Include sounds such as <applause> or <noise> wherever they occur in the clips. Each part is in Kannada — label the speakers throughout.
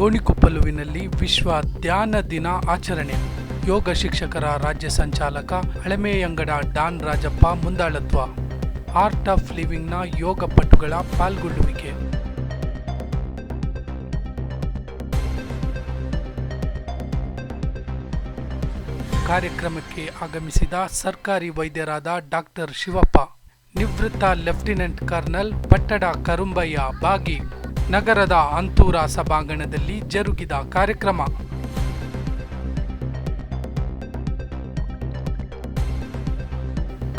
Speaker 1: ಗೋಣಿಕೊಪ್ಪಲುವಿನಲ್ಲಿ ವಿಶ್ವ ಧ್ಯಾನ ದಿನ ಆಚರಣೆ. ಯೋಗ ಶಿಕ್ಷಕರ ರಾಜ್ಯ ಸಂಚಾಲಕ ಹಳೆಮೆಯಂಗಡ ಡಾನ್ ರಾಜಪ್ಪ ಮುಂದಾಳತ್ವ. ಆರ್ಟ್ ಆಫ್ ಲಿವಿಂಗ್ನ ಯೋಗ ಪಟುಗಳ ಪಾಲ್ಗೊಳ್ಳುವಿಕೆ. ಕಾರ್ಯಕ್ರಮಕ್ಕೆ ಆಗಮಿಸಿದ ಸರ್ಕಾರಿ ವೈದ್ಯರಾದ ಡಾಕ್ಟರ್ ಶಿವಪ್ಪ, ನಿವೃತ್ತ ಲೆಫ್ಟಿನೆಂಟ್ ಕರ್ನಲ್ ಪಟ್ಟಡ ಕರುಂಬಯ್ಯ, ಬಾಗಿ ನಗರದ ಅಂತೂರ ಸಭಾಂಗಣದಲ್ಲಿ ಜರುಗಿದ ಕಾರ್ಯಕ್ರಮ.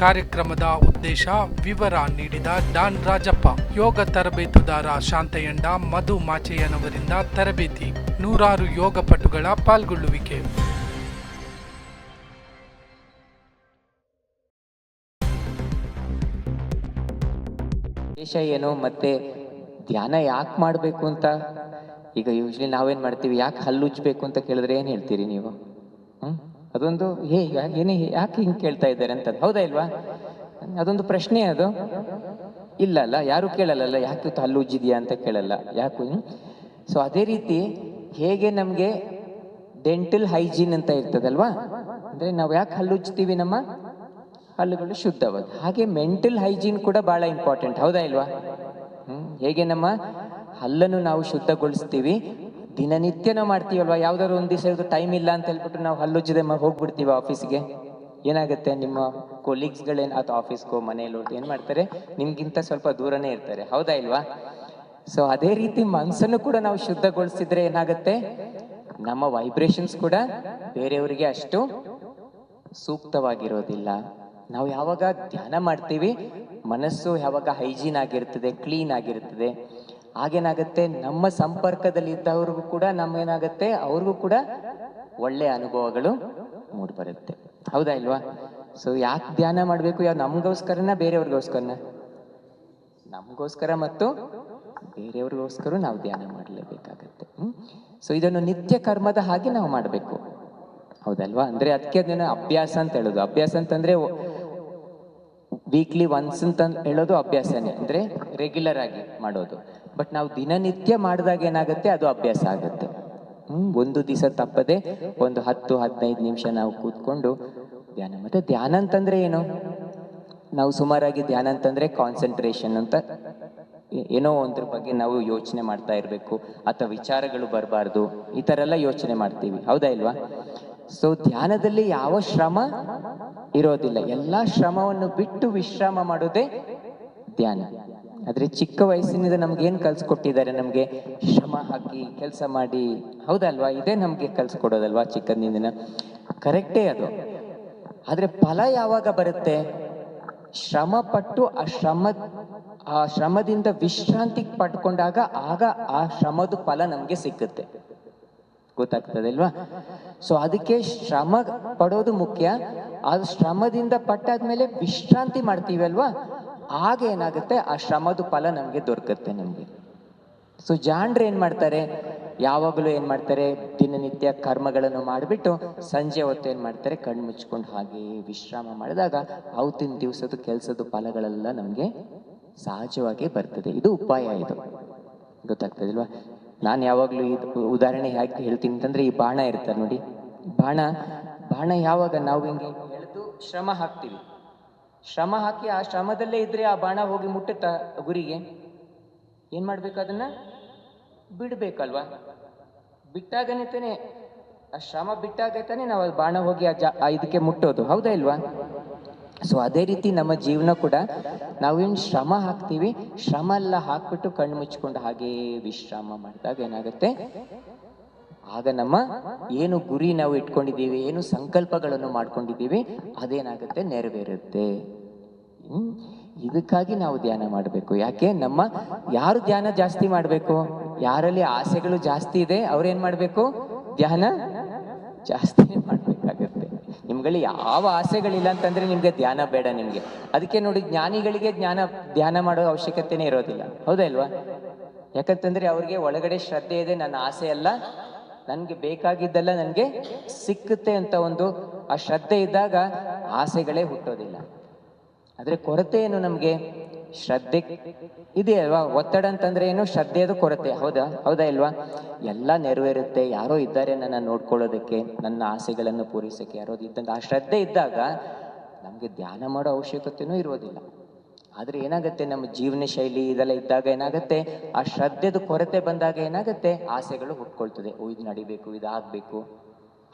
Speaker 1: ಕಾರ್ಯಕ್ರಮದ ಉದ್ದೇಶ ವಿವರ ನೀಡಿದ ಡಾನ್ ರಾಜಪ್ಪ. ಯೋಗ ತರಬೇತುದಾರ ಶಾಂತಯ್ಯಂಡ ಮಧು ಮಾಚಯ್ಯನವರಿಂದ ತರಬೇತಿ, ನೂರಾರು ಯೋಗ ಪಟುಗಳ ಪಾಲ್ಗೊಳ್ಳುವಿಕೆ.
Speaker 2: ದೇಶ ಏನು ಮತ್ತೆ ಧ್ಯಾನ ಯಾಕೆ ಮಾಡಬೇಕು ಅಂತ? ಈಗ ಯೂಶ್ವಲಿ ನಾವೇನು ಮಾಡ್ತೀವಿ, ಯಾಕೆ ಹಲ್ಲುಜ್ಬೇಕು ಅಂತ ಕೇಳಿದ್ರೆ ಏನು ಹೇಳ್ತೀರಿ ನೀವು? ಹ್ಮ್? ಅದೊಂದು ಹೇ, ಏನೇ, ಯಾಕೆ ಹಿಂಗೆ ಕೇಳ್ತಾ ಇದ್ದಾರೆ ಅಂತ ಹೌದಾ ಇಲ್ವಾ? ಅದೊಂದು ಪ್ರಶ್ನೆ ಅದು. ಇಲ್ಲ ಅಲ್ಲ, ಯಾರು ಕೇಳಲ್ಲ ಯಾಕೆ ಹಲ್ಲು ಉಜ್ಜಿದ್ಯಾ ಅಂತ ಕೇಳಲ್ಲ. ಯಾಕೆ ಸೊ ಅದೇ ರೀತಿ ಹೇಗೆ ನಮಗೆ ಡೆಂಟಲ್ ಹೈಜೀನ್ ಅಂತ ಇರ್ತದಲ್ವಾ? ಅಂದ್ರೆ ನಾವು ಯಾಕೆ ಹಲ್ಲು ಉಜ್ತೀವಿ ನಮ್ಮ ಹಲ್ಲುಗಳು ಶುದ್ಧವಾಗಿ. ಹಾಗೆ ಮೆಂಟಲ್ ಹೈಜೀನ್ ಕೂಡ ಬಹಳ ಇಂಪಾರ್ಟೆಂಟ್ ಹೌದಾ ಇಲ್ವಾ? ಹೇಗೆ ನಮ್ಮ ಹಲ್ಲನ್ನು ನಾವು ಶುದ್ಧಗೊಳಿಸ್ತೀವಿ? ದಿನನಿತ್ಯ ನಾವು ಮಾಡ್ತೀವಲ್ವಾ? ಯಾವ್ದಾದ್ರು ಒಂದು ದಿವಸ ಟೈಮ್ ಇಲ್ಲ ಅಂತ ಹೇಳ್ಬಿಟ್ಟು ನಾವು ಹಲ್ಲುಜ್ಜದೆ ಹೋಗ್ಬಿಡ್ತೀವಿ ಆಫೀಸ್ಗೆ ಏನಾಗುತ್ತೆ ನಿಮ್ಮ ಕೊಲೀಗ್ಸ್ಗಳೇನು ಅಥವಾ ಆಫೀಸ್ಗೋ ಮನೇಲಿ ಏನು ಮಾಡ್ತಾರೆ? ನಿಮ್ಗಿಂತ ಸ್ವಲ್ಪ ದೂರನೇ ಇರ್ತಾರೆ. ಹೌದಾ ಇಲ್ವಾ? ಸೊ ಅದೇ ರೀತಿ ಮನ್ಸನ್ನು ಕೂಡ ನಾವು ಶುದ್ಧಗೊಳಿಸಿದ್ರೆ ಏನಾಗುತ್ತೆ? ನಮ್ಮ ವೈಬ್ರೇಷನ್ಸ್ ಕೂಡ ಬೇರೆಯವರಿಗೆ ಅಷ್ಟು ಸೂಕ್ತವಾಗಿರೋದಿಲ್ಲ. ನಾವು ಯಾವಾಗ ಧ್ಯಾನ ಮಾಡ್ತೀವಿ, ಮನಸ್ಸು ಯಾವಾಗ ಹೈಜೀನ್ ಆಗಿರ್ತದೆ, ಕ್ಲೀನ್ ಆಗಿರ್ತದೆ ಆಗೇನಾಗುತ್ತೆ ನಮ್ಮ ಸಂಪರ್ಕದಲ್ಲಿ ಇದ್ದವ್ರಿಗೂ ಕೂಡ ನಮ್ಗೇನಾಗುತ್ತೆ ಅವ್ರಿಗೂ ಕೂಡ ಒಳ್ಳೆ ಅನುಭವಗಳು ಮೂಡಿಬರುತ್ತೆ. ಹೌದಾ ಇಲ್ವಾ? ಸೊ ಯಾಕೆ ಧ್ಯಾನ ಮಾಡಬೇಕು? ಯಾವ ನಮಗೋಸ್ಕರನ, ಬೇರೆಯವ್ರಿಗೋಸ್ಕರನ? ನಮಗೋಸ್ಕರ ಮತ್ತು ಬೇರೆಯವ್ರಿಗೋಸ್ಕರ ನಾವು ಧ್ಯಾನ ಮಾಡಲೇಬೇಕಾಗತ್ತೆ. ಸೊ ಇದನ್ನು ನಿತ್ಯ ಕರ್ಮದ ಹಾಗೆ ನಾವು ಮಾಡಬೇಕು. ಹೌದಲ್ವಾ? ಅಂದ್ರೆ ಅದಕ್ಕೆ ಅದನ್ನ ಅಭ್ಯಾಸ ಅಂತ ಹೇಳೋದು. ಅಭ್ಯಾಸ ಅಂತಂದ್ರೆ ವೀಕ್ಲಿ ಒನ್ಸ್ ಅಂತ ಹೇಳೋದು ಅಭ್ಯಾಸನೇ. ಅಂದರೆ ರೆಗ್ಯುಲರ್ ಆಗಿ ಮಾಡೋದು. ಬಟ್ ನಾವು ದಿನನಿತ್ಯ ಮಾಡಿದಾಗ ಏನಾಗುತ್ತೆ? ಅದು ಅಭ್ಯಾಸ ಆಗುತ್ತೆ. ಒಂದು ದಿವಸ ತಪ್ಪದೆ ಒಂದು ಹತ್ತು, ಹದಿನೈದು ನಿಮಿಷ ನಾವು ಕೂತ್ಕೊಂಡು ಧ್ಯಾನ. ಮತ್ತೆ ಧ್ಯಾನ ಅಂತಂದ್ರೆ ಏನು? ನಾವು ಸುಮಾರಾಗಿ ಧ್ಯಾನ ಅಂತಂದ್ರೆ ಕಾನ್ಸಂಟ್ರೇಷನ್ ಅಂತ. ಏನೋ ಒಂದ್ರ ಬಗ್ಗೆ ನಾವು ಯೋಚನೆ ಮಾಡ್ತಾ ಇರಬೇಕು. ಅಥವಾ ವಿಚಾರಗಳು ಬರಬಾರ್ದು. ಈ ಥರ ಎಲ್ಲ ಯೋಚನೆ ಮಾಡ್ತೀವಿ. ಹೌದಾ ಇಲ್ವಾ? ಸೊ ಧ್ಯಾನದಲ್ಲಿ ಯಾವ ಶ್ರಮ ಇರೋದಿಲ್ಲ. ಎಲ್ಲ ಶ್ರಮವನ್ನು ಬಿಟ್ಟು ವಿಶ್ರಾಮ ಮಾಡೋದೇ ಧ್ಯಾನ. ಆದ್ರೆ ಚಿಕ್ಕ ವಯಸ್ಸಿನಿಂದ ನಮ್ಗೆ ಏನ್ ಕಲ್ಸ್ಕೊಟ್ಟಿದ್ದಾರೆ? ನಮ್ಗೆ ಶ್ರಮ ಹಾಕಿ ಕೆಲಸ ಮಾಡಿ, ಹೌದಲ್ವಾ? ಇದೇ ನಮ್ಗೆ ಕಲ್ಸ್ಕೊಡೋದಲ್ವಾ ಚಿಕ್ಕಂದಿನ ಕರೆಕ್ಟೇ ಅದು. ಆದ್ರೆ ಫಲ ಯಾವಾಗ ಬರುತ್ತೆ? ಶ್ರಮ ಪಟ್ಟು ಆ ಶ್ರಮ, ಆ ಶ್ರಮದಿಂದ ವಿಶ್ರಾಂತಿ ಪಡ್ಕೊಂಡಾಗ ಆಗ ಆ ಶ್ರಮದ ಫಲ ನಮ್ಗೆ ಸಿಕ್ಕುತ್ತೆ. ಗೊತ್ತಾಗ್ತದಲ್ವಾ? ಸೊ ಅದಕ್ಕೆ ಶ್ರಮ ಪಡೋದು ಮುಖ್ಯ. ಅದು ಶ್ರಮದಿಂದ ಪಟ್ಟಾದ್ಮೇಲೆ ವಿಶ್ರಾಂತಿ ಮಾಡ್ತೀವಿ ಅಲ್ವಾ ಆಗ ಏನಾಗುತ್ತೆ? ಆ ಶ್ರಮದ ಫಲ ನಮಗೆ ದೊರಕುತ್ತೆ ನಮಗೆ. ಸೊ ಜಾಣ್ರು ಏನು ಮಾಡ್ತಾರೆ? ಯಾವಾಗಲೂ ಏನು ಮಾಡ್ತಾರೆ? ದಿನನಿತ್ಯ ಕರ್ಮಗಳನ್ನು ಮಾಡಿಬಿಟ್ಟು ಸಂಜೆ ಹೊತ್ತು ಏನ್ ಮಾಡ್ತಾರೆ? ಕಣ್ಣು ಮುಚ್ಕೊಂಡು ಹಾಗೆ ವಿಶ್ರಾಮ ಮಾಡಿದಾಗ ಅವತ್ತಿನ ದಿವಸದ ಕೆಲಸದ ಫಲಗಳೆಲ್ಲ ನಮ್ಗೆ ಸಹಜವಾಗಿ ಬರ್ತದೆ. ಇದು ಉಪಾಯ ಇದು. ಗೊತ್ತಾಗ್ತದಿಲ್ವಾ? ನಾನು ಯಾವಾಗಲೂ ಇದು ಉದಾಹರಣೆ ಯಾಕೆ ಹೇಳ್ತೀನಿ ಅಂತಂದ್ರೆ ಈ ಬಾಣ ಇರ್ತಾರೆ ನೋಡಿ. ಬಾಣ ಬಾಣ ಯಾವಾಗ ನಾವು ಹಿಂಗೆ ಎಳೆದು ಶ್ರಮ ಹಾಕ್ತೀವಿ. ಶ್ರಮ ಹಾಕಿ ಆ ಶ್ರಮದಲ್ಲೇ ಇದ್ರೆ ಆ ಬಾಣ ಹೋಗಿ ಮುಟ್ಟುತ್ತ ಗುರಿಗೆ? ಏನ್ ಮಾಡ್ಬೇಕು ಅದನ್ನ? ಬಿಡ್ಬೇಕಲ್ವಾ? ಬಿಟ್ಟಾಗನೆ ತಾನೆ, ಆ ಶ್ರಮ ಬಿಟ್ಟಾಗ ತಾನೆ ನಾವು ಬಾಣ ಹೋಗಿ ಆ ಜಾ- ಇದಕ್ಕೆ ಮುಟ್ಟೋದು. ಹೌದಾ ಇಲ್ವಾ? ಸೊ ಅದೇ ರೀತಿ ನಮ್ಮ ಜೀವನ ಕೂಡ ನಾವೇನು ಶ್ರಮ ಹಾಕ್ತೀವಿ ಶ್ರಮ ಎಲ್ಲ ಹಾಕ್ಬಿಟ್ಟು ಕಣ್ಣು ಮುಚ್ಕೊಂಡು ಹಾಗೇ ವಿಶ್ರಾಮ ಮಾಡಿದಾಗ ಏನಾಗುತ್ತೆ? ಆಗ ನಮ್ಮ ಏನು ಗುರಿ ನಾವು ಇಟ್ಕೊಂಡಿದ್ದೀವಿ, ಏನು ಸಂಕಲ್ಪಗಳನ್ನು ಮಾಡ್ಕೊಂಡಿದ್ದೀವಿ, ಅದೇನಾಗುತ್ತೆ? ನೆರವೇರುತ್ತೆ. ಇದಕ್ಕಾಗಿ ನಾವು ಧ್ಯಾನ ಮಾಡಬೇಕು. ಯಾಕೆ? ನಮ್ಮ ಯಾರು ಧ್ಯಾನ ಜಾಸ್ತಿ ಮಾಡಬೇಕು? ಯಾರಲ್ಲಿ ಆಸೆಗಳು ಜಾಸ್ತಿ ಇದೆ, ಅವ್ರೇನು ಮಾಡಬೇಕು? ಧ್ಯಾನ ಜಾಸ್ತಿ ಮಾಡ್ಬೇಕಾಗತ್ತೆ ನಿಮ್ಗಳಿಗೆ ಯಾವ ಆಸೆಗಳಿಲ್ಲ ಅಂತಂದ್ರೆ ನಿಮ್ಗೆ ಧ್ಯಾನ ಬೇಡ ನಿಮ್ಗೆ. ಅದಕ್ಕೆ ನೋಡಿ ಜ್ಞಾನಿಗಳಿಗೆ ಜ್ಞಾನ, ಧ್ಯಾನ ಮಾಡೋ ಅವಶ್ಯಕತೆನೇ ಇರೋದಿಲ್ಲ. ಹೌದಾ ಇಲ್ವಾ? ಯಾಕಂತಂದ್ರೆ ಅವ್ರಿಗೆ ಒಳಗಡೆ ಶ್ರದ್ಧೆ ಇದೆ, ನನ್ನ ಆಸೆ ಅಲ್ಲ, ನನ್ಗೆ ಬೇಕಾಗಿದ್ದೆಲ್ಲ ನನಗೆ ಸಿಕ್ಕುತ್ತೆ ಅಂತ ಒಂದು ಆ ಶ್ರದ್ಧೆ ಇದ್ದಾಗ ಆಸೆಗಳೇ ಹುಟ್ಟೋದಿಲ್ಲ. ಆದ್ರೆ ಕೊರತೆ ಏನು ನಮಗೆ ಶ್ರದ್ಧೆ. ಇದೆ ಅಲ್ವಾ? ಒತ್ತಡ ಅಂತಂದ್ರೆ ಏನು? ಶ್ರದ್ಧೆಯದು ಕೊರತೆ. ಹೌದಾ? ಹೌದಾ ಇಲ್ವಾ? ಎಲ್ಲ ನೆರವೇರುತ್ತೆ. ಯಾರೋ ಇದ್ದಾರೆ ನನ್ನ ನೋಡ್ಕೊಳ್ಳೋದಕ್ಕೆ, ನನ್ನ ಆಸೆಗಳನ್ನು ಪೂರೈಸಕ್ಕೆ. ಯಾರೋ ಇದ್ದಂಗೆ ಆ ಶ್ರದ್ಧೆ ಇದ್ದಾಗ ನಮಗೆ ಧ್ಯಾನ ಮಾಡೋ ಅವಶ್ಯಕತೆನೂ ಇರೋದಿಲ್ಲ. ಆದರೆ ಏನಾಗುತ್ತೆ? ನಮ್ಮ ಜೀವನ ಶೈಲಿ ಇದೆಲ್ಲ ಇದ್ದಾಗ ಏನಾಗುತ್ತೆ? ಆ ಶ್ರದ್ಧೆದು ಕೊರತೆ ಬಂದಾಗ ಏನಾಗುತ್ತೆ? ಆಸೆಗಳು ಹುಟ್ಕೊಳ್ತದೆ. ಓ, ಇದು ನಡಿಬೇಕು, ಇದು ಆಗಬೇಕು.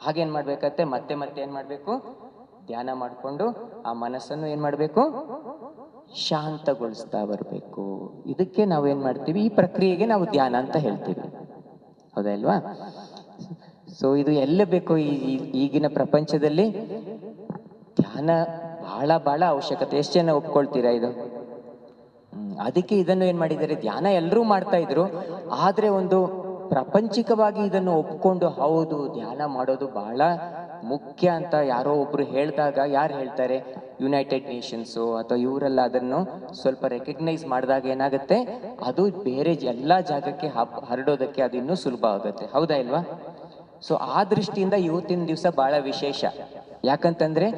Speaker 2: ಹಾಗೇನ್ ಮಾಡ್ಬೇಕತ್ತೆ ಮತ್ತೆ ಮತ್ತೆ ಏನು ಮಾಡಬೇಕು? ಧ್ಯಾನ ಮಾಡಿಕೊಂಡು ಆ ಮನಸ್ಸನ್ನು ಏನು ಮಾಡ್ಬೇಕು? ಶಾಂತಗೊಳಿಸ್ತಾ ಬರಬೇಕು. ಇದಕ್ಕೆ ನಾವು ಏನ್ ಮಾಡ್ತೀವಿ? ಈ ಪ್ರಕ್ರಿಯೆಗೆ ನಾವು ಧ್ಯಾನ ಅಂತ ಹೇಳ್ತೀವಿ. ಹೌದಾ ಇಲ್ವಾ ಸೊ ಇದು ಎಲ್ಲ ಬೇಕು ಈಗಿನ ಪ್ರಪಂಚದಲ್ಲಿ ಧ್ಯಾನ ಬಹಳ ಬಹಳ ಅವಶ್ಯಕತೆ. ಎಷ್ಟು ಜನ ಒಪ್ಕೊಳ್ತೀರಾ ಇದು? ಅದಕ್ಕೆ ಇದನ್ನು ಏನ್ ಮಾಡಿದ್ದಾರೆ? ಧ್ಯಾನ ಎಲ್ಲರೂ ಮಾಡ್ತಾ ಇದ್ರು. ಆದ್ರೆ ಒಂದು ಪ್ರಪಂಚಿಕವಾಗಿ ಇದನ್ನು ಒಪ್ಕೊಂಡು, ಹೌದು, ಧ್ಯಾನ ಮಾಡೋದು ಬಹಳ ಮುಖ್ಯ ಅಂತ ಯಾರೋ ಒಬ್ರು ಹೇಳಿದಾಗ ಯಾರು ಹೇಳ್ತಾರೆ? ಯುನೈಟೆಡ್ ನೇಷನ್ಸು ಅಥವಾ ಇವರೆಲ್ಲ ಅದನ್ನು ಸ್ವಲ್ಪ ರೆಕಗ್ನೈಸ್ ಮಾಡಿದಾಗ ಏನಾಗುತ್ತೆ? ಅದು ಬೇರೆ ಎಲ್ಲ ಜಾಗಕ್ಕೆ ಹಬ್, ಹರಡೋದಕ್ಕೆ ಅದು ಇನ್ನೂ ಸುಲಭ ಆಗುತ್ತೆ. ಹೌದಾ ಇಲ್ವಾ? ಸೊ ಆ ದೃಷ್ಟಿಯಿಂದ ಇವತ್ತಿನ ದಿವಸ ಬಹಳ ವಿಶೇಷ. ಯಾಕಂತಂದ್ರೆ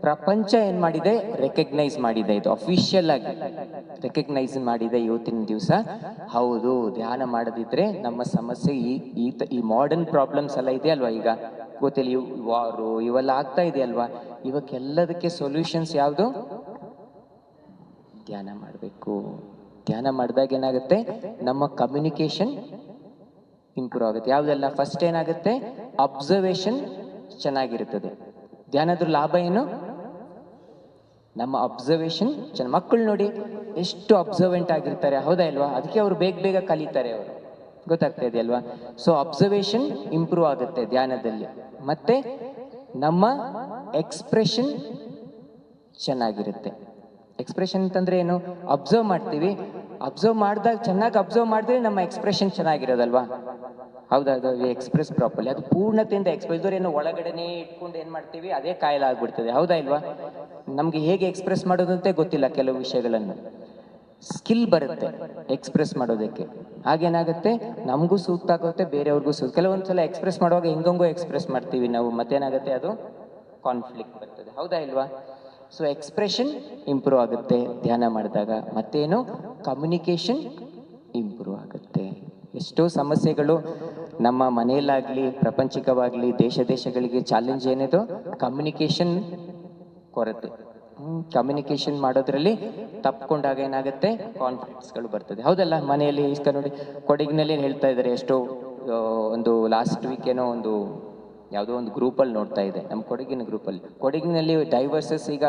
Speaker 2: ಪ್ರಪಂಚ ಏನ್ ಮಾಡಿದೆ? ರೆಕಗ್ನೈಸ್ ಮಾಡಿದೆ. ಇದು ಅಫಿಷಿಯಲ್ ಆಗಿ ರೆಕಗ್ನೈಸ್ ಮಾಡಿದೆ ಇವತ್ತಿನ ದಿವಸ. ಹೌದು, ಧ್ಯಾನ ಮಾಡದಿದ್ರೆ ನಮ್ಮ ಸಮಸ್ಯೆ ಈ ಈ ಮಾಡರ್ನ್ ಪ್ರಾಬ್ಲಮ್ಸ್ ಎಲ್ಲ ಇದೆ ಅಲ್ವಾ ಈಗ? ಗೊತ್ತಿಲ್ಲ ವಾರು ಇವೆಲ್ಲ ಆಗ್ತಾ ಇದೆ ಅಲ್ವಾ ಇವಕ್ಕೆಲ್ಲದಕ್ಕೆ ಸೊಲ್ಯೂಷನ್ಸ್ ಯಾವುದು? ಧ್ಯಾನ ಮಾಡಬೇಕು. ಧ್ಯಾನ ಮಾಡಿದಾಗ ಏನಾಗುತ್ತೆ? ನಮ್ಮ ಕಮ್ಯುನಿಕೇಶನ್ ಇಂಪ್ರೂವ್ ಆಗುತ್ತೆ. ಯಾವುದೆಲ್ಲ? ಫಸ್ಟ್ ಏನಾಗುತ್ತೆ? ಅಬ್ಸರ್ವೇಷನ್ ಚೆನ್ನಾಗಿರುತ್ತದೆ. ಧ್ಯಾನದ ಲಾಭ ಏನು? ನಮ್ಮ ಅಬ್ಸರ್ವೇಷನ್ ಚೆನ್ನ ಮಕ್ಕಳು ನೋಡಿ ಎಷ್ಟು ಅಬ್ಸರ್ವೆಂಟ್ ಆಗಿರ್ತಾರೆ, ಹೌದಾ ಇಲ್ವಾ? ಅದಕ್ಕೆ ಅವರು ಬೇಗ ಬೇಗ ಕಲಿತಾರೆ ಅವರು. ಗೊತ್ತಾಗ್ತಾ ಇದೆ ಅಲ್ವಾ? ಸೊ ಅಬ್ಸರ್ವೇಷನ್ ಇಂಪ್ರೂವ್ ಆಗುತ್ತೆ ಧ್ಯಾನದಲ್ಲಿ. ಮತ್ತೆ ನಮ್ಮ ಎಕ್ಸ್ಪ್ರೆಷನ್ ಚೆನ್ನಾಗಿರುತ್ತೆ. ಎಕ್ಸ್ಪ್ರೆಷನ್ ಅಂತಂದ್ರೆ ಏನು? ಅಬ್ಸರ್ವ್ ಮಾಡ್ತೀವಿ. ಅಬ್ಸರ್ವ್ ಮಾಡಿದಾಗ ಚೆನ್ನಾಗಿ ಅಬ್ಸರ್ವ್ ಮಾಡಿದ್ರೆ ನಮ್ಮ ಎಕ್ಸ್ಪ್ರೆಷನ್ ಚೆನ್ನಾಗಿರೋದಲ್ವಾ? ಹೌದಾ ಎಕ್ಸ್ಪ್ರೆಸ್ ಪ್ರಾಪರ್ಲಿ ಅದು ಪೂರ್ಣತೆಯಿಂದ ಎಕ್ಸ್ಪ್ರೆಸ್ ಏನು ಒಳಗಡೆನೇ ಇಟ್ಕೊಂಡು ಏನು ಮಾಡ್ತೀವಿ? ಅದೇ ಕಾಯಿಲೆ ಆಗ್ಬಿಡ್ತದೆ. ಹೌದಾ, ಇಲ್ವಾ? ನಮಗೆ ಹೇಗೆ ಎಕ್ಸ್ಪ್ರೆಸ್ ಮಾಡೋದಂತೆ ಗೊತ್ತಿಲ್ಲ ಕೆಲವು ವಿಷಯಗಳನ್ನು. ಸ್ಕಿಲ್ ಬರುತ್ತೆ ಎಕ್ಸ್ಪ್ರೆಸ್ ಮಾಡೋದಕ್ಕೆ. ಹಾಗೇನಾಗುತ್ತೆ? ನಮಗೂ ಸೂಕ್ತ ಆಗುತ್ತೆ, ಬೇರೆಯವ್ರಿಗೂ ಸೂಕ್ತ. ಕೆಲವೊಂದ್ಸಲ ಎಕ್ಸ್ಪ್ರೆಸ್ ಮಾಡುವಾಗ ಹಿಂಗಂಗೂ ಎಕ್ಸ್ಪ್ರೆಸ್ ಮಾಡ್ತೀವಿ ನಾವು. ಮತ್ತೇನಾಗುತ್ತೆ ಅದು? ಕಾನ್ಫ್ಲಿಕ್ಟ್ ಬರ್ತದೆ. ಹೌದಾ ಇಲ್ವಾ? ಸೊ ಎಕ್ಸ್ಪ್ರೆಷನ್ ಇಂಪ್ರೂವ್ ಆಗುತ್ತೆ. ಧ್ಯಾನ ಮಾಡಿದಾಗ ಮತ್ತೇನು? ಕಮ್ಯುನಿಕೇಷನ್ ಇಂಪ್ರೂವ್ ಆಗುತ್ತೆ. ಎಷ್ಟೋ ಸಮಸ್ಯೆಗಳು ನಮ್ಮ ಮನೆಯಲ್ಲಾಗಲಿ ಪ್ರಪಂಚಿಕವಾಗಲಿ ದೇಶ ದೇಶಗಳಿಗೆ ಚಾಲೆಂಜ್ ಏನಿದೋ? ಕಮ್ಯುನಿಕೇಷನ್ ಕೊರತೆ. ಕಮ್ಯುನಿಕೇಷನ್ ಮಾಡೋದ್ರಲ್ಲಿ ತಪ್ಪಿಕೊಂಡಾಗ ಏನಾಗುತ್ತೆ? ಕಾನ್ಫ್ಲಿಕ್ಟ್ಸ್ಗಳು ಬರ್ತದೆ. ಹೌದಲ್ಲ? ಮನೆಯಲ್ಲಿ ಇಷ್ಟ ನೋಡಿ, ಕೊಡಗಿನಲ್ಲಿ ಹೇಳ್ತಾ ಇದ್ದಾರೆ ಎಷ್ಟೋ ಒಂದು ಲಾಸ್ಟ್ ವೀಕ್ ಏನೋ ಒಂದು ಯಾವುದೋ ಒಂದು ಗ್ರೂಪಲ್ಲಿ ನೋಡ್ತಾ ಇದೆ. ನಮ್ಮ ಕೊಡಗಿನ ಗ್ರೂಪಲ್ಲಿ ಕೊಡಗಿನಲ್ಲಿ ಡೈವರ್ಸಸ್ ಈಗ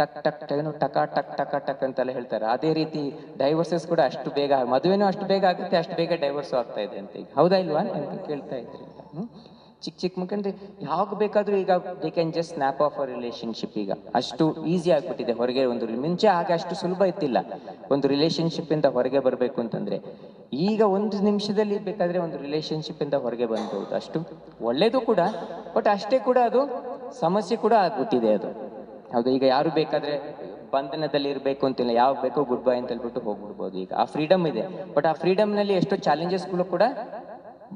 Speaker 2: ಟಕ್ ಟಕ್ ಏನು ಟಕ, ಟಕ್ ಟಕ, ಟಕ್ ಅಂತೆಲ್ಲ ಹೇಳ್ತಾರೆ. ಅದೇ ರೀತಿ ಡೈವರ್ಸಸ್ ಕೂಡ ಅಷ್ಟು ಬೇಗ ಮದುವೆನೂ ಅಷ್ಟು ಬೇಗ ಆಗುತ್ತೆ, ಅಷ್ಟು ಬೇಗ ಡೈವರ್ಸ್ ಆಗ್ತಾ ಇದೆ ಅಂತ ಈಗ. ಹೌದಾ ಇಲ್ವಾ ಅಂತ ಕೇಳ್ತಾ ಇದ್ರಿ ಚಿಕ್ಕ ಚಿಕ್ಕ ಮುಖಂಡ್ರೆ, ಯಾವಾಗ ಬೇಕಾದರೂ ಈಗ they can just snap off a relationship ಈಗ. ಅಷ್ಟು ಈಸಿ ಆಗಿಬಿಟ್ಟಿದೆ. ಹೊರಗೆ ಒಂದು ಮುಂಚೆ ಹಾಗೆ ಅಷ್ಟು ಸುಲಭ ಇತ್ತಿಲ್ಲ ಒಂದು ರಿಲೇಶನ್ಶಿಪ್ಪಿಂದ ಹೊರಗೆ ಬರಬೇಕು ಅಂತಂದ್ರೆ. ಈಗ ಒಂದು ನಿಮಿಷದಲ್ಲಿ ಬೇಕಾದ್ರೆ ಒಂದು ರಿಲೇಶನ್ಶಿಪ್ ಇಂದ ಹೊರಗೆ ಬಂದ್ಬೋದು ಅಷ್ಟು ಒಳ್ಳೇದು ಕೂಡ ಬಟ್ ಅಷ್ಟೇ ಕೂಡ ಅದು ಸಮಸ್ಯೆ ಕೂಡ ಆಗ್ಬಿಟ್ಟಿದೆ ಅದು. ಹೌದು, ಈಗ ಯಾರು ಬೇಕಾದ್ರೆ ಬಂಧನದಲ್ಲಿ ಇರಬೇಕು ಅಂತಿಲ್ಲ ಯಾವ ಬೇಕೋ ಗುಡ್ ಬೈ ಅಂತ ಹೇಳ್ಬಿಟ್ಟು ಹೋಗ್ಬಿಡ್ಬೋದು ಈಗ. ಆ ಫ್ರೀಡಮ್ ಇದೆ ಬಟ್ ಆ ಫ್ರೀಡಮ್ನಲ್ಲಿ ನಲ್ಲಿ ಎಷ್ಟೋ ಚಾಲೆಂಜಸ್ಗಳು ಕೂಡ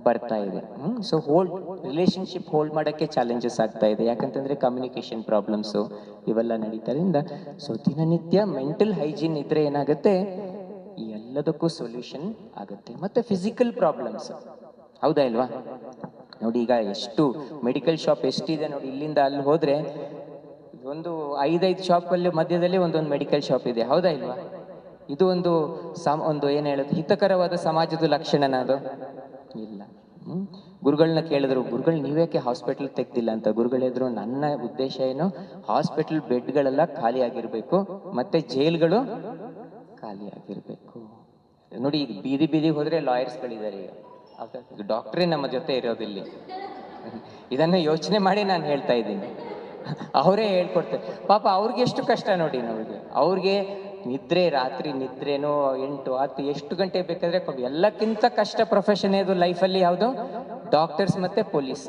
Speaker 2: ಬರ್ತಾ ಇದೆ. ಸೊ ಹೋಲ್ಡ್ ರಿಲೇಶನ್ಶಿಪ್ ಹೋಲ್ಡ್ ಮಾಡೋಕ್ಕೆ ಚಾಲೆಂಜಸ್ ಆಗ್ತಾ ಇದೆ. ಯಾಕಂತಂದ್ರೆ ಕಮ್ಯುನಿಕೇಶನ್ ಪ್ರಾಬ್ಲಮ್ಸು ಇವೆಲ್ಲ ನಡೀತಾರಿಂದ ಸೊ ದಿನನಿತ್ಯ ಮೆಂಟಲ್ ಹೈಜೀನ್ ಇದ್ರೆ ಏನಾಗುತ್ತೆ ಎಲ್ಲದಕ್ಕೂ ಸೊಲ್ಯೂಷನ್ ಆಗುತ್ತೆ. ಮತ್ತೆ ಫಿಸಿಕಲ್ ಪ್ರಾಬ್ಲಮ್ಸ್ ಹೌದಾ ಇಲ್ವಾ? ನೋಡಿ ಈಗ ಎಷ್ಟು ಮೆಡಿಕಲ್ ಶಾಪ್ ಎಷ್ಟಿದೆ ನೋಡಿ, ಇಲ್ಲಿಂದ ಅಲ್ಲಿ ಹೋದ್ರೆ ಒಂದು ಐದೈದು ಶಾಪಲ್ಲಿ ಮಧ್ಯದಲ್ಲಿ ಒಂದೊಂದು ಮೆಡಿಕಲ್ ಶಾಪ್ ಇದೆ. ಹೌದಾ ಇಲ್ವಾ? ಇದು ಒಂದು ಸಮ, ಒಂದು ಏನು ಹೇಳೋದು? ಹಿತಕರವಾದ ಸಮಾಜದ ಲಕ್ಷಣನ ಅದು? ಇಲ್ಲ. ಗುರುಗಳನ್ನ ಕೇಳಿದ್ರು, ಗುರುಗಳು ನೀವೇಕೆ ಹಾಸ್ಪಿಟಲ್ ತೆಗ್ದಿಲ್ಲ ಅಂತ? ಗುರುಗಳು ಹೇಳಿದ್ರು, ನನ್ನ ಉದ್ದೇಶ ಏನು? ಹಾಸ್ಪಿಟಲ್ ಬೆಡ್ಗಳೆಲ್ಲ ಖಾಲಿ ಆಗಿರ್ಬೇಕು, ಮತ್ತೆ ಜೈಲ್ಗಳು ಖಾಲಿ ಆಗಿರ್ಬೇಕು. ನೋಡಿ, ಈಗ ಬೀದಿ ಬೀದಿಗೆ ಹೋದರೆ ಲಾಯರ್ಸ್ಗಳಿದ್ದಾರೆ ಈಗ. ಡಾಕ್ಟ್ರೇ ನಮ್ಮ ಜೊತೆ ಇರೋದಿಲ್ಲಿ ಇದನ್ನು ಯೋಚನೆ ಮಾಡಿ ನಾನು ಹೇಳ್ತಾ ಇದ್ದೀನಿ. ಅವರೇ ಹೇಳ್ಕೊಡ್ತಾರೆ. ಪಾಪ ಅವ್ರಿಗೆ ಎಷ್ಟು ಕಷ್ಟ ನೋಡಿ ನಮಗೆ. ಅವ್ರಿಗೆ ನಿದ್ರೆ, ರಾತ್ರಿ ನಿದ್ರೆನೋ, ಎಂಟು, ಹತ್ತು, ಎಷ್ಟು ಗಂಟೆ ಬೇಕಾದರೆ ಎಲ್ಲಕ್ಕಿಂತ ಕಷ್ಟ ಪ್ರೊಫೆಷನ್ ಇದು ಲೈಫಲ್ಲಿ ಯಾವುದು? ಡಾಕ್ಟರ್ಸ್ ಮತ್ತು ಪೊಲೀಸ್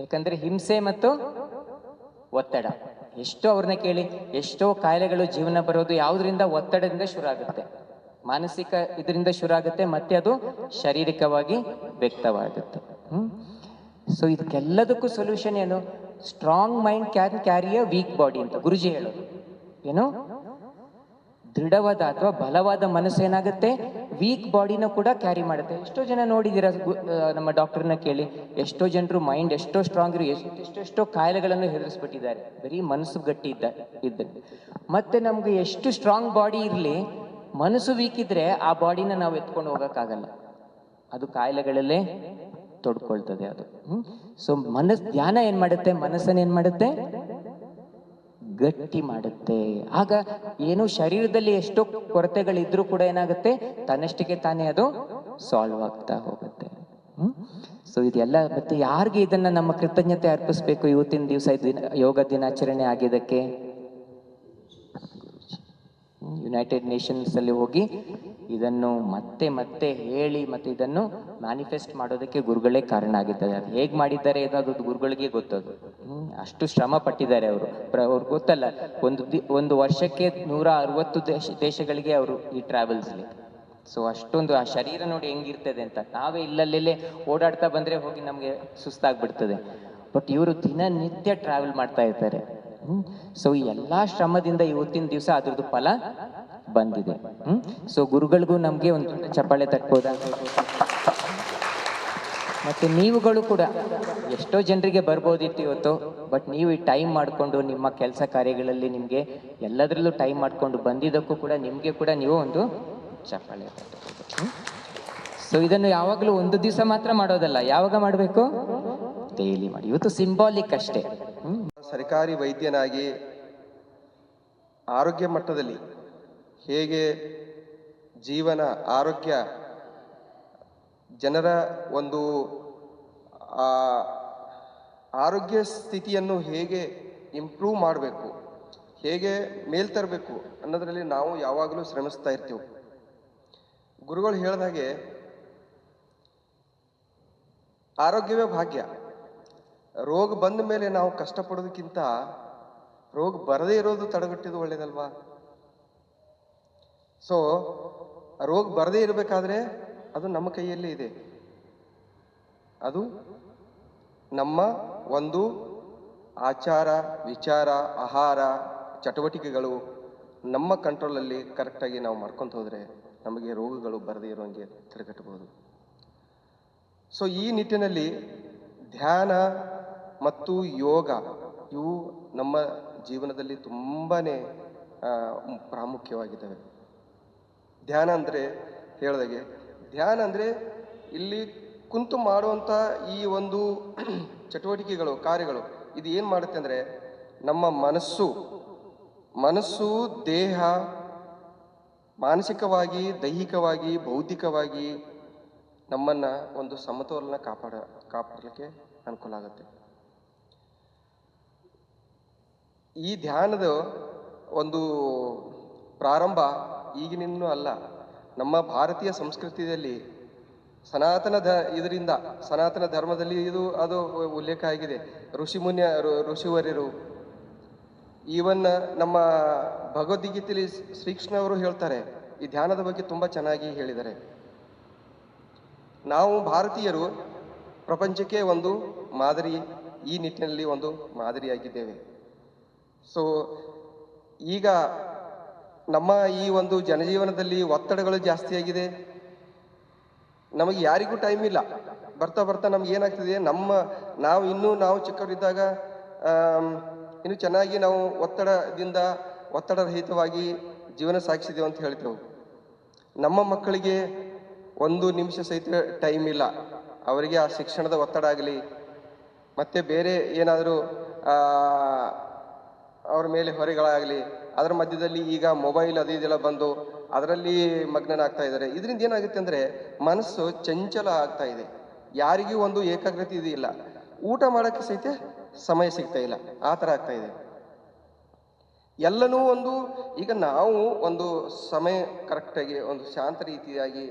Speaker 2: ಯಾಕಂದರೆ ಹಿಂಸೆ ಮತ್ತು ಒತ್ತಡ. ಎಷ್ಟೋ ಅವ್ರನ್ನ ಕೇಳಿ, ಎಷ್ಟೋ ಕಾಯಿಲೆಗಳು ಜೀವನ ಬರೋದು ಯಾವುದರಿಂದ ಒತ್ತಡದಿಂದ ಶುರು ಆಗುತ್ತೆ. ಮಾನಸಿಕ ಇದರಿಂದ ಶುರು ಆಗುತ್ತೆ ಮತ್ತೆ ಅದು ಶಾರೀರಿಕವಾಗಿ ವ್ಯಕ್ತವಾಗುತ್ತೆ. ಹ್ಮ್? ಸೊ ಇದಕ್ಕೆಲ್ಲದಕ್ಕೂ ಸೊಲ್ಯೂಷನ್ ಏನು? Strong mind can carry a weak body ಅಂತ ಗುರುಜಿ ಹೇಳೋದು. ಏನು? ದೃಢವಾದ ಅಥವಾ ಬಲವಾದ ಮನಸ್ಸು ಏನಾಗುತ್ತೆ? ವೀಕ್ ಬಾಡಿನ ಕೂಡ ಕ್ಯಾರಿ ಮಾಡುತ್ತೆ. ಎಷ್ಟೋ ಜನ ನೋಡಿದ್ದೀರಾ ನಮ್ಮ ಡಾಕ್ಟರ್ನ ಕೇಳಿ, ಎಷ್ಟೋ ಜನರು ಮೈಂಡ್ ಎಷ್ಟೋ ಸ್ಟ್ರಾಂಗ್ ಇರು, ಎಷ್ಟು, ಎಷ್ಟೆಷ್ಟೋ ಕಾಯಿಲೆಗಳನ್ನು ಹೆದರಿಸ್ಬಿಟ್ಟಿದ್ದಾರೆ. ಬರೀ ಮನಸ್ಸು ಗಟ್ಟಿ ಇದ್ದ ಇದ್ದ ಮತ್ತೆ ನಮ್ಗೆ ಎಷ್ಟು ಸ್ಟ್ರಾಂಗ್ ಬಾಡಿ ಇರಲಿ ಮನಸ್ಸು ವೀಕ್ ಇದ್ರೆ ಆ ಬಾಡಿನ ನಾವು ಎತ್ಕೊಂಡು ಹೋಗೋಕ್ಕಾಗಲ್ಲ. ಅದು ಕಾಯಿಲೆಗಳಲ್ಲೇ ತೊಡ್ಕೊಳ್ತದೆ ಅದು. ಸೊ ಮನಸ್, ಧ್ಯಾನ ಏನ್ ಮಾಡುತ್ತೆ? ಮನಸ್ಸನ್ನ ಏನ್ ಮಾಡುತ್ತೆ? ಗಟ್ಟಿ ಮಾಡುತ್ತೆ. ಆಗ ಏನು ಶರೀರದಲ್ಲಿ ಎಷ್ಟೋ ಕೊರತೆಗಳಿದ್ರೂ ಕೂಡ ಏನಾಗುತ್ತೆ? ತನ್ನಷ್ಟಕ್ಕೆ ತಾನೇ ಅದು ಸಾಲ್ವ್ ಆಗ್ತಾ ಹೋಗುತ್ತೆ. ಸೊ ಇದೆಲ್ಲ ಮತ್ತೆ ಯಾರಿಗೆ ಇದನ್ನ ನಮ್ಮ ಕೃತಜ್ಞತೆ ಅರ್ಪಿಸ್ಬೇಕು ಇವತ್ತಿನ ದಿವಸ ಯೋಗ ದಿನಾಚರಣೆ ಆಗಿದ್ದಕ್ಕೆ? ಯುನೈಟೆಡ್ ನೇಷನ್ಸ್ ಅಲ್ಲಿ ಹೋಗಿ ಇದನ್ನು ಮತ್ತೆ ಮತ್ತೆ ಹೇಳಿ ಮತ್ತೆ ಇದನ್ನು ಮ್ಯಾನಿಫೆಸ್ಟ್ ಮಾಡೋದಕ್ಕೆ ಗುರುಗಳೇ ಕಾರಣ ಆಗಿದ್ದಾರೆ. ಅದು ಹೇಗೆ ಮಾಡಿದ್ದಾರೆ ಅದು ಗುರುಗಳಿಗೆ ಗೊತ್ತದು. ಅಷ್ಟು ಶ್ರಮ ಪಟ್ಟಿದ್ದಾರೆ ಅವರು. ಅವ್ರು ಗೊತ್ತಲ್ಲ, ಒಂದು ದಿ, ಒಂದು ವರ್ಷಕ್ಕೆ ನೂರ ಅರವತ್ತು ದೇಶ, ದೇಶಗಳಿಗೆ ಅವರು ಈ ಟ್ರಾವೆಲ್ಸ್ಲಿ ಸೊ ಅಷ್ಟೊಂದು ಆ ಶರೀರ ನೋಡಿ ಹೆಂಗಿರ್ತದೆ ಅಂತ. ನಾವೇ ಇಲ್ಲಲ್ಲೇ ಓಡಾಡ್ತಾ ಬಂದ್ರೆ ಹೋಗಿ ನಮಗೆ ಸುಸ್ತಾಗ್ಬಿಡ್ತದೆ. ಬಟ್ ಇವರು ದಿನನಿತ್ಯ ಟ್ರಾವೆಲ್ ಮಾಡ್ತಾ ಇರ್ತಾರೆ. ಸೊ ಈ ಎಲ್ಲಾ ಶ್ರಮದಿಂದ ಇವತ್ತಿನ ದಿವಸ ಅದ್ರದ್ದು ಫಲ ಬಂದಿದೆ. ಹ್ಮ್? ಸೊ ಗುರುಗಳಿಗೂ ನಮ್ಗೆ ಒಂದು ಚಪ್ಪಾಳೆ ತಟ್ಬೋದ? ಮತ್ತೆ ನೀವುಗಳು ಕೂಡ ಎಷ್ಟೋ ಜನರಿಗೆ ಬರ್ಬೋದಿತ್ತು ಇವತ್ತು ಬಟ್ ನೀವು ಈ ಟೈಮ್ ಮಾಡಿಕೊಂಡು ನಿಮ್ಮ ಕೆಲಸ ಕಾರ್ಯಗಳಲ್ಲಿ ನಿಮಗೆ ಎಲ್ಲದರಲ್ಲೂ ಟೈಮ್ ಮಾಡಿಕೊಂಡು ಬಂದಿದ್ದಕ್ಕೂ ಕೂಡ ನಿಮಗೆ ಕೂಡ ನೀವು ಒಂದು ಚಪ್ಪಾಳೆ ಸೊ ಇದನ್ನು ಯಾವಾಗಲೂ ಒಂದು ದಿವಸ ಮಾತ್ರ ಮಾಡೋದಲ್ಲ. ಯಾವಾಗ ಮಾಡಬೇಕು? ಡೈಲಿ ಮಾಡಿ. ಇವತ್ತು ಸಿಂಬಾಲಿಕ್ ಅಷ್ಟೇ.
Speaker 3: ಸರ್ಕಾರಿ ವೈದ್ಯನಾಗಿ ಆರೋಗ್ಯ ಮಟ್ಟದಲ್ಲಿ ಹೇಗೆ ಜೀವನ, ಆರೋಗ್ಯ ಜನರ ಒಂದು ಆರೋಗ್ಯ ಸ್ಥಿತಿಯನ್ನು ಹೇಗೆ ಇಂಪ್ರೂವ್ ಮಾಡಬೇಕು, ಹೇಗೆ ಮೇಲ್ ತರಬೇಕು ಅನ್ನೋದರಲ್ಲಿ ನಾವು ಯಾವಾಗಲೂ ಶ್ರಮಿಸ್ತಾ ಇರ್ತೀವಿ. ಗುರುಗಳು ಹೇಳಿದಾಗೆ ಆರೋಗ್ಯವೇ ಭಾಗ್ಯ. ರೋಗ ಬಂದ ಮೇಲೆ ನಾವು ಕಷ್ಟಪಡೋದಕ್ಕಿಂತ ರೋಗ ಬರದೇ ಇರೋದು ತಡೆಗಟ್ಟಿದ್ದು ಒಳ್ಳೇದಲ್ವಾ? ಸೊ ರೋಗ ಬರದೇ ಇರಬೇಕಾದ್ರೆ ಅದು ನಮ್ಮ ಕೈಯಲ್ಲೇ ಇದೆ. ಅದು ನಮ್ಮ ಒಂದು ಆಚಾರ, ವಿಚಾರ, ಆಹಾರ, ಚಟುವಟಿಕೆಗಳು ನಮ್ಮ ಕಂಟ್ರೋಲಲ್ಲಿ ಕರೆಕ್ಟಾಗಿ ನಾವು ಮಾಡ್ಕೊತ ಹೋದರೆ ನಮಗೆ ರೋಗಗಳು ಬರದೇ ಇರೋಂಗೆ ತಡೆಗಟ್ಟಬಹುದು ಸೊ ಈ ನಿಟ್ಟಿನಲ್ಲಿ ಧ್ಯಾನ ಮತ್ತು ಯೋಗ, ಇವು ನಮ್ಮ ಜೀವನದಲ್ಲಿ ತುಂಬಾ ಪ್ರಾಮುಖ್ಯವಾಗಿದ್ದಾವೆ. ಧ್ಯಾನ ಅಂದರೆ ಹೇಳಿದಾಗೆ, ಧ್ಯಾನ ಅಂದರೆ ಇಲ್ಲಿ ಕುಂತು ಮಾಡುವಂಥ ಈ ಒಂದು <clears throat> ಚಟುವಟಿಕೆಗಳು, ಕಾರ್ಯಗಳು, ಇದು ಏನು ಮಾಡುತ್ತೆ ಅಂದರೆ, ನಮ್ಮ ಮನಸ್ಸು ಮನಸ್ಸು ದೇಹ ಮಾನಸಿಕವಾಗಿ, ದೈಹಿಕವಾಗಿ, ಬೌದ್ಧಿಕವಾಗಿ ನಮ್ಮನ್ನು ಒಂದು ಸಮತೋಲನ ಕಾಪಾಡ, ಕಾಪಾಡಲಿಕ್ಕೆ ಅನುಕೂಲ ಆಗುತ್ತೆ. ಈ ಧ್ಯಾನದ ಒಂದು ಪ್ರಾರಂಭ ಈಗಿನಿಂದ ಅಲ್ಲ. ನಮ್ಮ ಭಾರತೀಯ ಸಂಸ್ಕೃತಿಯಲ್ಲಿ ಸನಾತನ ಧ, ಇದರಿಂದ ಸನಾತನ ಧರ್ಮದಲ್ಲಿ ಇದು, ಅದು ಉಲ್ಲೇಖ ಆಗಿದೆ. ಋಷಿ ಮುನ್ಯ ಋಷಿವರ್ಯರು, ಈವನ್ ನಮ್ಮ ಭಗವದ್ಗೀತೆಯಲ್ಲಿ ಶ್ರೀಕೃಷ್ಣ ಅವರು ಹೇಳ್ತಾರೆ, ಈ ಧ್ಯಾನದ ಬಗ್ಗೆ ತುಂಬ ಚೆನ್ನಾಗಿ ಹೇಳಿದ್ದಾರೆ. ನಾವು ಭಾರತೀಯರು ಪ್ರಪಂಚಕ್ಕೆ ಒಂದು ಮಾದರಿ, ಈ ನಿಟ್ಟಿನಲ್ಲಿ ಒಂದು ಮಾದರಿಯಾಗಿದ್ದೇವೆ. ಸೊ ಈಗ ನಮ್ಮ ಈ ಒಂದು ಜನಜೀವನದಲ್ಲಿ ಒತ್ತಡಗಳು ಜಾಸ್ತಿ ಆಗಿದೆ. ನಮಗೆ ಯಾರಿಗೂ ಟೈಮ್ ಇಲ್ಲ. ಬರ್ತಾ ಬರ್ತಾ ನಮ್ಗೆ ಏನಾಗ್ತಿದೆ? ನಮ್ಮ, ನಾವು ಇನ್ನೂ ನಾವು ಚಿಕ್ಕವರಿದ್ದಾಗ ಇನ್ನು ಚೆನ್ನಾಗಿ ನಾವು ಒತ್ತಡದಿಂದ ಒತ್ತಡ ರಹಿತವಾಗಿ ಜೀವನ ಸಾಗಿಸಿದೆವು ಅಂತ ಹೇಳ್ತೇವೆ. ನಮ್ಮ ಮಕ್ಕಳಿಗೆ ಒಂದು ನಿಮಿಷ ಸಹಿತ ಟೈಮ್ ಇಲ್ಲ. ಅವರಿಗೆ ಆ ಶಿಕ್ಷಣದ ಒತ್ತಡ ಆಗಲಿ, ಮತ್ತೆ ಬೇರೆ ಏನಾದರೂ ಅವ್ರ ಮೇಲೆ ಹೊರೆಗಳಾಗಲಿ, ಅದರ ಮಧ್ಯದಲ್ಲಿ ಈಗ ಮೊಬೈಲ್ ಅದು ಇದೆಲ್ಲ ಬಂದು ಅದರಲ್ಲಿ ಮಗ್ನನಾಗ್ತಾ ಇದ್ದಾರೆ. ಇದರಿಂದ ಏನಾಗುತ್ತೆ ಅಂದರೆ ಮನಸ್ಸು ಚಂಚಲ ಆಗ್ತಾ ಇದೆ. ಯಾರಿಗೂ ಒಂದು ಏಕಾಗ್ರತೆ ಇದೆಯಿಲ್ಲ ಊಟ ಮಾಡೋಕ್ಕೆ ಸಹಿತ ಸಮಯ ಸಿಗ್ತಾ ಇಲ್ಲ. ಆ ಥರ ಆಗ್ತಾ ಇದೆ. ಎಲ್ಲನೂ ಒಂದು, ಈಗ ನಾವು ಒಂದು ಸಮಯ ಕರೆಕ್ಟಾಗಿ, ಒಂದು ಶಾಂತ ರೀತಿಯಾಗಿ,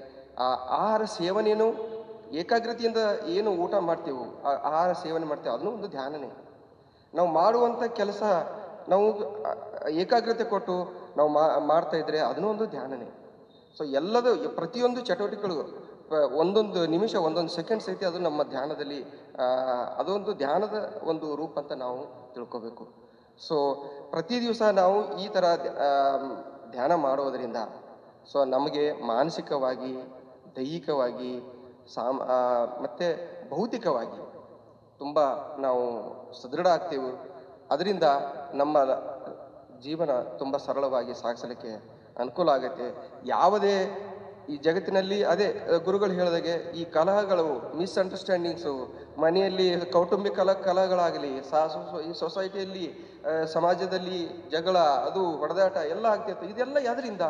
Speaker 3: ಆ ಆಹಾರ ಸೇವನೆಯನ್ನು ಏಕಾಗ್ರತೆಯಿಂದ ಏನು ಊಟ ಮಾಡ್ತೇವೋ, ಆ ಆಹಾರ ಸೇವನೆ ಮಾಡ್ತೇವೆ, ಅದನ್ನು ಒಂದು ಧ್ಯಾನನೇ. ನಾವು ಮಾಡುವಂಥ ಕೆಲಸ ನಾವು ಏಕಾಗ್ರತೆ ಕೊಟ್ಟು ನಾವು ಮಾಡ್ತಾ ಇದ್ರೆ ಅದನ್ನೂ ಒಂದು ಧ್ಯಾನನೇ. ಸೊ ಎಲ್ಲದು, ಪ್ರತಿಯೊಂದು ಚಟುವಟಿಕೆಗಳು ಒಂದೊಂದು ನಿಮಿಷ, ಒಂದೊಂದು ಸೆಕೆಂಡ್ ಸಹಿತ ಅದು ನಮ್ಮ ಧ್ಯಾನದಲ್ಲಿ ಅದೊಂದು ಧ್ಯಾನದ ಒಂದು ರೂಪ ಅಂತ ನಾವು ತಿಳ್ಕೋಬೇಕು. ಸೊ ಪ್ರತಿ ದಿವಸ ನಾವು ಈ ಥರ ಧ್ಯಾನ ಮಾಡೋದರಿಂದ ಸೊ ನಮಗೆ ಮಾನಸಿಕವಾಗಿ, ದೈಹಿಕವಾಗಿ, ಸಾಮ ಮತ್ತೆ ಭೌತಿಕವಾಗಿ, ತುಂಬ ನಾವು ಸದೃಢ ಆಗ್ತೇವೆ. ಅದರಿಂದ ನಮ್ಮ ಜೀವನ ತುಂಬ ಸರಳವಾಗಿ ಸಾಗಿಸಲಿಕ್ಕೆ ಅನುಕೂಲ ಆಗುತ್ತೆ. ಯಾವುದೇ ಈ ಜಗತ್ತಿನಲ್ಲಿ ಅದೇ ಗುರುಗಳು ಹೇಳಿದಾಗೆ ಈ ಕಲಹಗಳು ಮಿಸ್ಅಂಡರ್ಸ್ಟ್ಯಾಂಡಿಂಗ್ಸು ಮನೆಯಲ್ಲಿ ಕೌಟುಂಬಿಕ ಕಲ, ಕಲಹಗಳಾಗಲಿ ಈ ಸೊಸೈಟಿಯಲ್ಲಿ ಸಮಾಜದಲ್ಲಿ ಜಗಳ, ಅದು ಹೊಡೆದಾಟ ಎಲ್ಲ ಆಗ್ತಿತ್ತು. ಇದೆಲ್ಲ ಯಾವುದರಿಂದ?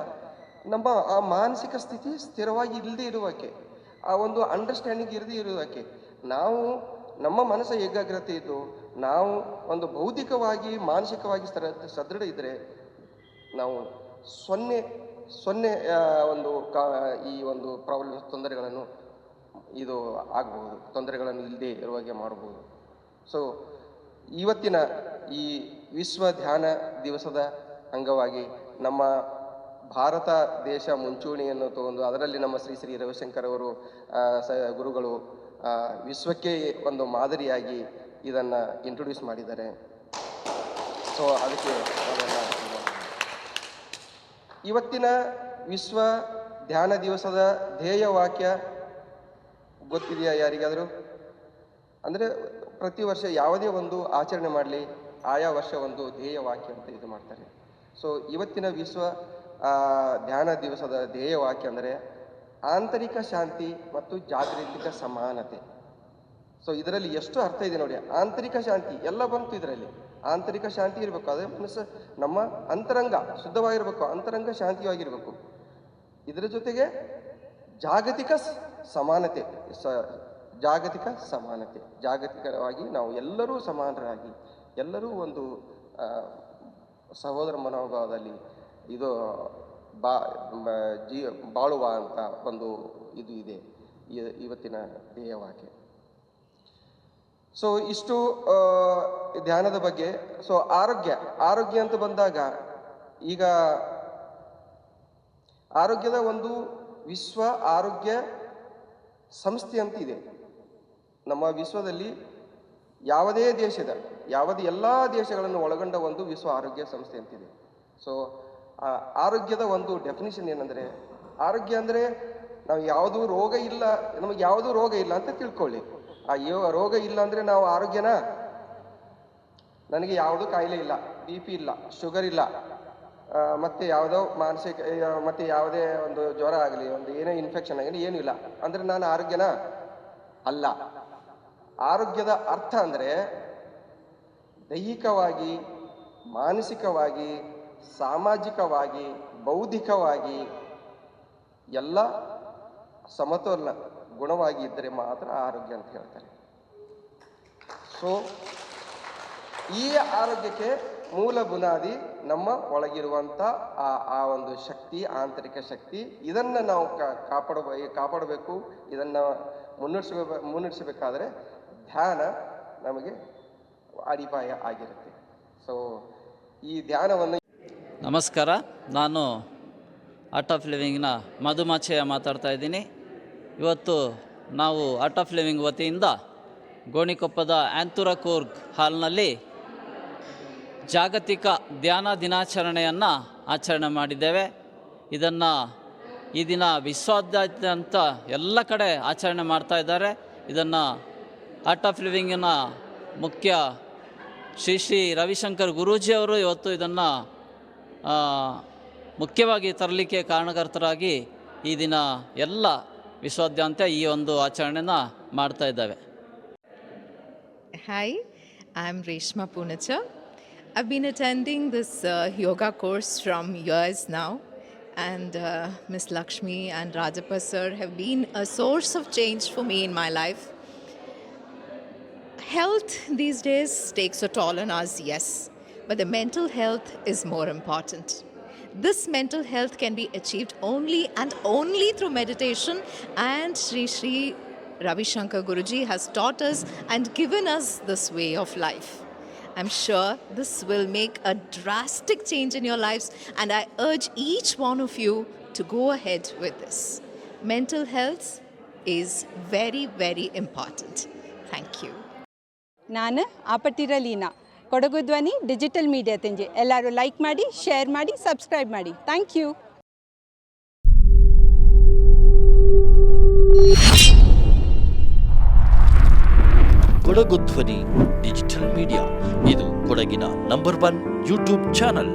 Speaker 3: ನಮ್ಮ ಆ ಮಾನಸಿಕ ಸ್ಥಿತಿ ಸ್ಥಿರವಾಗಿ ಇಲ್ಲದೆ ಇರುವಕ್ಕೆ, ಆ ಒಂದು ಅಂಡರ್ಸ್ಟ್ಯಾಂಡಿಂಗ್ ಇರದೇ ಇರುವುದಕ್ಕೆ ನಾವು ನಮ್ಮ ಮನಸ್ಸ ಏಕಾಗ್ರತೆ ಇದ್ದು ನಾವು ಒಂದು ಭೌತಿಕವಾಗಿ, ಮಾನಸಿಕವಾಗಿ ಸರ, ಸದೃಢ ಇದ್ದರೆ ನಾವು ಸೊನ್ನೆ ಸೊನ್ನೆ ಒಂದು ಕಾ, ಈ ಒಂದು ಪ್ರಾಬ್ಲಮ್ ತೊಂದರೆಗಳನ್ನು ಇದು ಆಗಬಹುದು, ತೊಂದರೆಗಳನ್ನು ಇಲ್ಲದೆ ಇರುವಾಗೆ ಮಾಡಬಹುದು. ಸೊ ಇವತ್ತಿನ ಈ ವಿಶ್ವ ಧ್ಯಾನ ದಿವಸದ ಅಂಗವಾಗಿ ನಮ್ಮ ಭಾರತ ದೇಶ ಮುಂಚೂಣಿಯನ್ನು ತಗೊಂಡು ಅದರಲ್ಲಿ ನಮ್ಮ ಶ್ರೀ ಶ್ರೀ ರವಿಶಂಕರ್ ಅವರು ಗುರುಗಳು ವಿಶ್ವಕ್ಕೆ ಒಂದು ಮಾದರಿಯಾಗಿ ಇದನ್ನು ಇಂಟ್ರೊಡ್ಯೂಸ್ ಮಾಡಿದ್ದಾರೆ. ಸೊ ಅದಕ್ಕೆ ಇವತ್ತಿನ ವಿಶ್ವ ಧ್ಯಾನ ದಿವಸದ ಧ್ಯೇಯ ವಾಕ್ಯ ಗೊತ್ತಿದೆಯಾ ಯಾರಿಗಾದರೂ? ಅಂದರೆ ಪ್ರತಿ ವರ್ಷ ಯಾವುದೇ ಒಂದು ಆಚರಣೆ ಮಾಡಲಿ, ಆಯಾ ವರ್ಷ ಒಂದು ಧ್ಯೇಯ ವಾಕ್ಯ ಅಂತ ಇದು ಮಾಡ್ತಾರೆ. ಸೊ ಇವತ್ತಿನ ವಿಶ್ವ ಧ್ಯಾನ ದಿವಸದ ಧ್ಯೇಯ ವಾಕ್ಯ ಅಂದರೆ ಆಂತರಿಕ ಶಾಂತಿ ಮತ್ತು ಜಾಗೃತಿಕ ಸಮಾನತೆ. ಸೊ ಇದರಲ್ಲಿ ಎಷ್ಟು ಅರ್ಥ ಇದೆ ನೋಡಿ. ಆಂತರಿಕ ಶಾಂತಿ ಎಲ್ಲ ಬಂತು ಇದರಲ್ಲಿ. ಆಂತರಿಕ ಶಾಂತಿ ಇರಬೇಕು. ಅದೇ ಮನಸ್ಸು ನಮ್ಮ ಅಂತರಂಗ ಶುದ್ಧವಾಗಿರಬೇಕು. ಅಂತರಂಗ ಶಾಂತಿಯಾಗಿರಬೇಕು. ಇದರ ಜೊತೆಗೆ ಜಾಗತಿಕ ಸಮಾನತೆ. ಸ, ಜಾಗತಿಕ ಸಮಾನತೆ. ಜಾಗತಿಕವಾಗಿ ನಾವು ಎಲ್ಲರೂ ಸಮಾನರಾಗಿ, ಎಲ್ಲರೂ ಒಂದು ಸಹೋದರ ಮನೋಭಾವದಲ್ಲಿ ಇದು ಬಾ ಜೀ, ಬಾಳುವ ಒಂದು ಇದು ಇದೆ. ಇವತ್ತಿನ ಧ್ಯೇಯವಾಕ್ಯ. ಸೊ ಇಷ್ಟು ಧ್ಯಾನದ ಬಗ್ಗೆ. ಸೊ ಆರೋಗ್ಯ. ಆರೋಗ್ಯ ಅಂತ ಬಂದಾಗ, ಈಗ ಆರೋಗ್ಯದ ಒಂದು ವಿಶ್ವ ಆರೋಗ್ಯ ಸಂಸ್ಥೆ ಅಂತ ಇದೆ. ನಮ್ಮ ವಿಶ್ವದಲ್ಲಿ ಯಾವುದೇ ದೇಶದ, ಯಾವುದೇ ಎಲ್ಲ ದೇಶಗಳನ್ನು ಒಳಗೊಂಡ ಒಂದು ವಿಶ್ವ ಆರೋಗ್ಯ ಸಂಸ್ಥೆ ಅಂತಿದೆ ಸೊ ಆರೋಗ್ಯದ ಒಂದು ಡೆಫಿನಿಷನ್ ಏನಂದರೆ, ಆರೋಗ್ಯ ಅಂದರೆ ನಾವು ಯಾವುದು ರೋಗ ಇಲ್ಲ, ನಮಗೆ ಯಾವುದು ರೋಗ ಇಲ್ಲ ಅಂತ ತಿಳ್ಕೊಳ್ಳಿ. ಆ ಯೋ ರೋಗ ಇಲ್ಲ ಅಂದರೆ ನಾವು ಆರೋಗ್ಯನಾ ನನಗೆ ಯಾವುದೂ ಕಾಯಿಲೆ ಇಲ್ಲ ಬಿ ಪಿ ಇಲ್ಲ ಶುಗರ್ ಇಲ್ಲ. ಮತ್ತೆ ಯಾವುದೋ ಮಾನಸಿಕ ಮತ್ತೆ ಯಾವುದೇ ಒಂದು ಜ್ವರ ಆಗಲಿ, ಒಂದು ಏನೇ ಇನ್ಫೆಕ್ಷನ್ ಆಗಲಿ, ಏನೂ ಇಲ್ಲ. ಅಂದರೆ ನಾನು ಆರೋಗ್ಯನಾ ಅಲ್ಲ. ಆರೋಗ್ಯದ ಅರ್ಥ ಅಂದರೆ ದೈಹಿಕವಾಗಿ, ಮಾನಸಿಕವಾಗಿ, ಸಾಮಾಜಿಕವಾಗಿ, ಬೌದ್ಧಿಕವಾಗಿ ಎಲ್ಲ ಸಮತೋಲನ. ಗುಣವಾಗಿ ಇದ್ದರೆ ಮಾತ್ರ ಆರೋಗ್ಯ ಅಂತ ಹೇಳ್ತಾರೆ. ಸೊ ಈ ಆರೋಗ್ಯಕ್ಕೆ ಮೂಲ ಬುನಾದಿ ನಮ್ಮ ಒಳಗಿರುವಂಥ ಆ ಆ ಒಂದು ಶಕ್ತಿ, ಆಂತರಿಕ ಶಕ್ತಿ, ಇದನ್ನು ನಾವು ಕಾ- ಕಾಪಾಡಬ ಕಾಪಾಡಬೇಕು. ಇದನ್ನು ಮುನ್ನಡೆಸಬೇಕು ಮುನ್ನಡೆಸಬೇಕಾದ್ರೆ ಧ್ಯಾನ ನಮಗೆ ಅಡಿಪಾಯ ಆಗಿರುತ್ತೆ. ಸೊ ಈ ಧ್ಯಾನವನ್ನು
Speaker 4: ನಮಸ್ಕಾರ. ನಾನು ಆರ್ಟ್ ಆಫ್ ಲಿವಿಂಗ್ನ ಮಧುಮಾಚೆಯ ಮಾತಾಡ್ತಾ ಇದ್ದೀನಿ. ಇವತ್ತು ನಾವು ಆರ್ಟ್ ಆಫ್ ಲಿವಿಂಗ್ ವತಿಯಿಂದ ಗೋಣಿಕೊಪ್ಪದ ಆ್ಯಂತುರ ಕೂರ್ಗ್ ಹಾಲ್ನಲ್ಲಿ ಜಾಗತಿಕ ಧ್ಯಾನ ದಿನಾಚರಣೆಯನ್ನು ಆಚರಣೆ ಮಾಡಿದ್ದೇವೆ. ಇದನ್ನು ಈ ದಿನ ವಿಶ್ವಾದ್ಯಂತ ಎಲ್ಲ ಕಡೆ ಆಚರಣೆ ಮಾಡ್ತಾ ಇದ್ದಾರೆ. ಇದನ್ನು ಆರ್ಟ್ ಆಫ್ ಲಿವಿಂಗಿನ ಮುಖ್ಯ ಶ್ರೀ ಶ್ರೀ ರವಿಶಂಕರ್ ಗುರೂಜಿಯವರು ಇವತ್ತು ಇದನ್ನು ಮುಖ್ಯವಾಗಿ ತರಲಿಕ್ಕೆ ಕಾರಣಕರ್ತರಾಗಿ ಈ ದಿನ ಎಲ್ಲ ವಿಶ್ವಾದ್ಯಂತ ಈ ಒಂದು ಆಚರಣೆನ ಮಾಡ್ತಾ ಇದ್ದಾವೆ
Speaker 5: Hi, I'm Reshma Punacha. I've been attending this uh, yoga course from years now, and uh, Miss Lakshmi and Rajappa sir have been a source of change for me in my life. Health these days takes a toll on us, yes, but the mental health is more important. This mental health can be achieved only and only through meditation, and Sri Sri Ravi Shankar Guruji has taught us and given us this way of life. I'm sure this will make a drastic change in your lives, and I urge each one of you to go ahead with this. Mental health is very, very important. Thank you.
Speaker 6: ನಾನು ಆಪಟ್ಟಿರ ಲೀನಾ ಕೊಡಗು ಧ್ವನಿ ಡಿಜಿಟಲ್ ಮೀಡಿಯಾ ತೆಂಜಿ ಎಲ್ಲರೂ ಲೈಕ್ ಮಾಡಿ ಶೇರ್ ಮಾಡಿ ಸಬ್ಸ್ಕ್ರೈಬ್ ಮಾಡಿ. ಥ್ಯಾಂಕ್ ಯು
Speaker 7: ಕೊಡಗು ಧ್ವನಿ ಡಿಜಿಟಲ್ ಮೀಡಿಯಾ ಇದು ಕೊಡಗಿನ ನಂಬರ್ ಒನ್ ಯೂಟ್ಯೂಬ್ ಚಾನಲ್